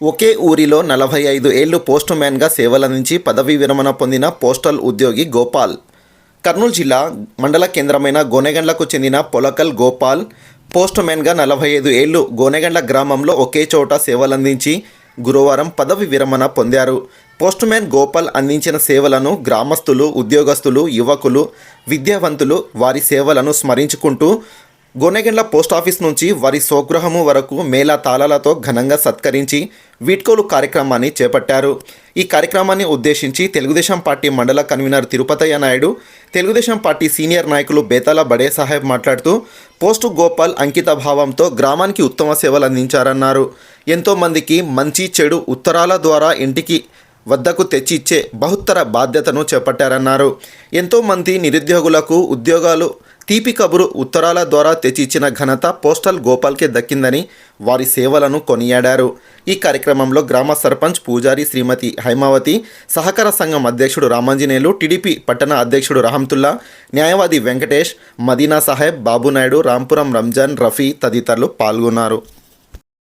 ఒకే ఊరిలో నలభై ఐదు ఏళ్ళు పోస్ట్ మ్యాన్గా సేవలందించి పదవీ విరమణ పొందిన పోస్టల్ ఉద్యోగి గోపాల్. కర్నూలు జిల్లా మండల కేంద్రమైన గోనెగండ్లకు చెందిన పొలకల్ గోపాల్ పోస్ట్ మ్యాన్గా నలభై ఐదు ఏళ్ళు గోనెగండ్ల గ్రామంలో ఒకే చోట సేవలందించి గురువారం పదవి విరమణ పొందారు. పోస్ట్ మ్యాన్ గోపాల్ అందించిన సేవలను గ్రామస్తులు ఉద్యోగస్తులు యువకులు విద్యావంతులు వారి సేవలను స్మరించుకుంటూ గోనెగండ్ల పోస్ట్ ఆఫీస్ నుంచి వారి స్వగృహము వరకు మేళా తాళాలతో ఘనంగా సత్కరించి వీడ్కోలు కార్యక్రమాన్ని చేపట్టారు. ఈ కార్యక్రమాన్ని ఉద్దేశించి తెలుగుదేశం పార్టీ మండల convener Tirupathaiah Naidu Telugudesam party senior నాయకులు బేతాల బడే సాహెబ్ మాట్లాడుతూ పోస్టు గోపాల్ అంకిత భావంతో గ్రామానికి ఉత్తమ సేవలు అందించారన్నారు. ఎంతోమందికి మంచి చెడు ఉత్తరాల ద్వారా ఇంటికి వద్దకు తెచ్చిచ్చే బహుత్తర బాధ్యతను చేపట్టారన్నారు. ఎంతోమంది నిరుద్యోగులకు ఉద్యోగాలు తీపి కబురు ఉత్తరాల ద్వారా తెచ్చిచ్చిన ఘనత పోస్టల్ గోపాల్కే దక్కిందని వారి సేవలను కొనియాడారు. ఈ కార్యక్రమంలో గ్రామ సర్పంచ్ పూజారి శ్రీమతి హైమావతి సహకార సంఘం అధ్యక్షుడు రామాంజనేయులు టీడీపీ పట్టణ అధ్యక్షుడు రహంతుల్లా న్యాయవాది వెంకటేష్ మదీనా సాహెబ్ బాబునాయుడు రాంపురం రంజాన్ రఫీ తదితరులు పాల్గొన్నారు.